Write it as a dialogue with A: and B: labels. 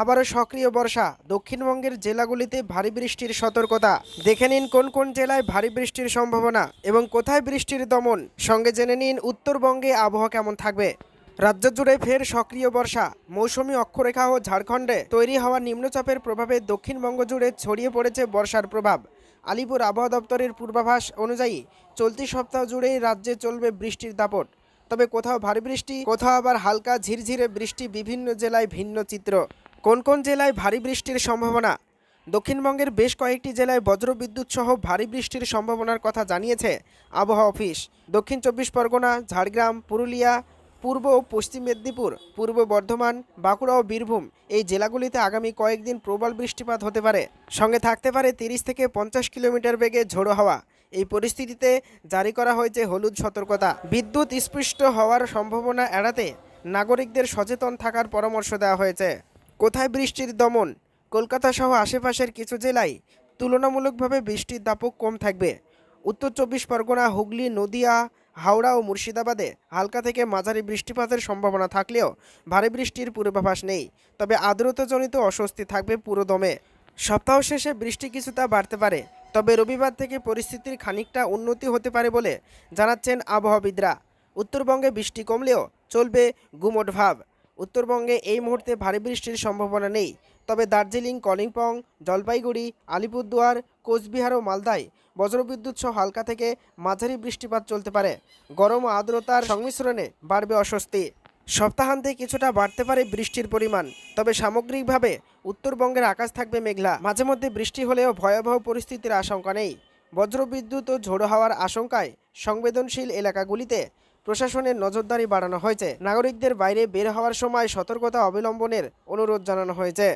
A: আবারও সক্রিয় বর্ষা। দক্ষিণবঙ্গের জেলাগুলিতে ভারী বৃষ্টির সতর্কতা। দেখে নিন কোন কোন জেলায় ভারী বৃষ্টির সম্ভাবনা এবং কোথায় বৃষ্টির দমন। সঙ্গে জেনে নিন উত্তরবঙ্গে আবহাওয়া কেমন থাকবে। রাজ্য জুড়ে ফের সক্রিয় বর্ষা। মৌসুমী অক্ষরেখা ও ঝাড়খণ্ডে তৈরি হওয়া নিম্নচাপের প্রভাবে দক্ষিণবঙ্গ জুড়ে ছড়িয়ে পড়েছে বর্ষার প্রভাব। আলিপুর আবহাওয়া দপ্তরের পূর্বাভাস অনুযায়ী চলতি সপ্তাহ জুড়েই রাজ্যে চলবে বৃষ্টির দাপট। তবে কোথাও ভারী বৃষ্টি, কোথাও আবার হালকা ঝিরঝিরে বৃষ্টি বিভিন্ন জেলায় ভিন্ন চিত্র। কোন কোন জেলায় ভারী বৃষ্টির সম্ভাবনা? দক্ষিণবঙ্গের বেশ কয়েকটি জেলায় বজ্রবিদ্যুৎ সহ ভারী বৃষ্টির সম্ভাবনার কথা জানিয়েছে আবহাওয়া অফিস। দক্ষিণ চব্বিশ পরগনা, ঝাড়গ্রাম, পুরুলিয়া, পূর্ব ও পশ্চিম মেদিনীপুর, পূর্ব বর্ধমান, বাঁকুড়া ও বীরভূম এই জেলাগুলিতে আগামী কয়েকদিন প্রবল বৃষ্টিপাত হতে পারে। সঙ্গে থাকতে পারে তিরিশ থেকে পঞ্চাশ কিলোমিটার বেগে ঝোড়ো হাওয়া। এই পরিস্থিতিতে জারি করা হয়েছে হলুদ সতর্কতা। বিদ্যুৎ স্পৃষ্ট হওয়ার সম্ভাবনা এড়াতে নাগরিকদের সচেতন থাকার পরামর্শ দেওয়া হয়েছে। কোথায় বৃষ্টির দমন? কলকাতা সহ আশেপাশের কিছু জেলায় তুলনামূলকভাবে বৃষ্টির দাপক কম থাকবে। উত্তর চব্বিশ পরগনা, হুগলি, নদিয়া, হাওড়া ও মুর্শিদাবাদে হালকা থেকে মাঝারি বৃষ্টিপাতের সম্ভাবনা থাকলেও ভারী বৃষ্টির পূর্বাভাস নেই। তবে আর্দ্রতাজনিত অস্বস্তি থাকবে পুরো দমে। সপ্তাহ শেষে বৃষ্টি কিছুটা বাড়তে পারে, তবে রবিবার থেকে পরিস্থিতির খানিকটা উন্নতি হতে পারে বলে জানাচ্ছেন আবহাওয়াবিদরা। উত্তরবঙ্গে বৃষ্টি কমলেও চলবে গুমট ভাব। উত্তরবঙ্গে এই মুহূর্তে ভারী বৃষ্টির সম্ভাবনা নেই। তবে দার্জিলিং, কলিম্পং, জলপাইগুড়ি, আলিপুরদুয়ার, কোচবিহার ও মালদায় বজ্রবিদ্যুৎ সহ হালকা থেকে মাঝারি বৃষ্টিপাত চলতে পারে। গরম ও আর্দ্রতার সংমিশ্রণে বাড়বে অস্বস্তি। সপ্তাহান্তে কিছুটা বাড়তে পারে বৃষ্টির পরিমাণ, তবে সামগ্রিকভাবে উত্তরবঙ্গের আকাশ থাকবে মেঘলা। মাঝে মধ্যে বৃষ্টি হলেও ভয়াবহ পরিস্থিতির আশঙ্কা নেই। বজ্রবিদ্যুৎ ও ঝোড়ো হওয়ার আশঙ্কায় সংবেদনশীল এলাকাগুলিতে প্রশাসনের নজরদারি বাড়ানো হয়েছে। নাগরিকদের বাইরে বের হওয়ার সময় সতর্কতা অবলম্বনের অনুরোধ জানানো হয়েছে।